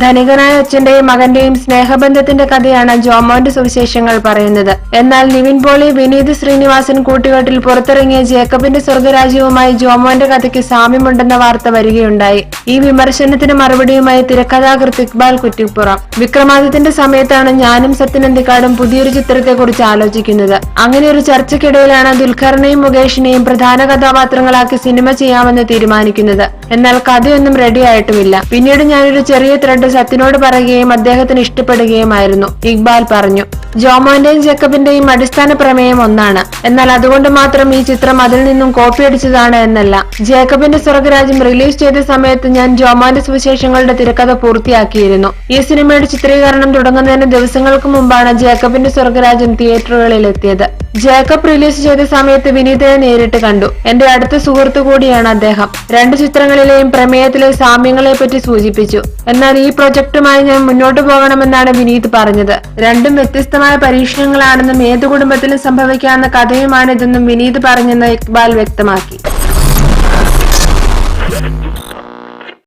ധനികനായ അച്ഛന്റെയും മകന്റെയും സ്നേഹബന്ധത്തിന്റെ കഥയാണ് ജോമോന്റെ സുവിശേഷങ്ങൾ പറയുന്നത്. എന്നാൽ നിവിൻ പോളി വിനീത് ശ്രീനിവാസൻ കൂട്ടുകെട്ടിൽ പുറത്തിറങ്ങിയ ജേക്കബിന്റെ സ്വർഗരാജ്യവുമായി ജോമോന്റെ കഥയ്ക്ക് സാമ്യമുണ്ടെന്ന വാർത്ത വരികയുണ്ടായി. ഈ വിമർശനത്തിന് മറുപടിയുമായി തിരക്കഥാകൃത്ത് ഇക്ബാൽ കുറ്റിപ്പുറം. വിക്രമാദിത്യന്റെ സമയത്താണ് ഞാനും സത്യനന്ദിക്കാടും പുതിയൊരു ചിത്രത്തെക്കുറിച്ച് ആലോചിക്കുന്നത്. അങ്ങനെ ഒരു ചർച്ചയ്ക്കിടയിലാണ് ദുൽഖറിനെയും മുകേഷിനെയും പ്രധാന കഥാപാത്രങ്ങളാക്കി സിനിമ ചെയ്യാമെന്ന് തീരുമാനിക്കുന്നത്. എന്നാൽ കഥയൊന്നും റെഡി ആയിട്ടുമില്ല. പിന്നീട് ഞാനൊരു ചെറിയ ത്രെഡ് സത്യനോട് പറയുകയും അദ്ദേഹത്തിന് ഇഷ്ടപ്പെടുകയുമായിരുന്നു. ഇക്ബാൽ പറഞ്ഞു ജോമോന്റെയും ജക്കബിന്റെയും അടിസ്ഥാന പ്രമേയം ഒന്നാണ്. എന്നാൽ അതുകൊണ്ട് മാത്രം ഈ ചിത്രം അതിൽ നിന്നും കോപ്പി അടിച്ചതാണ് എന്നല്ല. ജേക്കബിന്റെ സ്വർഗരാജ്യം റിലീസ് ചെയ്ത സമയത്ത് ഞാൻ ജോമോന്റെ സുവിശേഷങ്ങളുടെ തിരക്കഥ പൂർത്തിയാക്കിയിരുന്നു. ഈ സിനിമയുടെ ചിത്രീകരണം തുടങ്ങുന്നതിന് ദിവസങ്ങൾക്ക് മുമ്പാണ് ജേക്കബിന്റെ സ്വർഗരാജ്യം തിയേറ്ററുകളിൽ എത്തിയത്. ജേക്കബ് റിലീസ് ചെയ്ത സമയത്ത് വിനീതയെ നേരിട്ട് കണ്ടു. എന്റെ അടുത്ത സുഹൃത്തു കൂടിയാണ് അദ്ദേഹം. രണ്ട് ചിത്രങ്ങളിലെയും പ്രമേയത്തിലെ സാമ്യങ്ങളെ പറ്റി സൂചിപ്പിച്ചു. എന്നാൽ ഈ പ്രൊജക്ടുമായി ഞാൻ മുന്നോട്ട് പോകണമെന്നാണ് വിനീത് പറഞ്ഞത്. രണ്ടും വ്യത്യസ്തമായ പരീക്ഷണങ്ങളാണെന്നും ഏതു കുടുംബത്തിലും സംഭവിക്കാവുന്ന കഥയുമാണിതെന്നും വിനീത് പറഞ്ഞെന്ന് ഇക്ബാൽ വ്യക്തമാക്കി.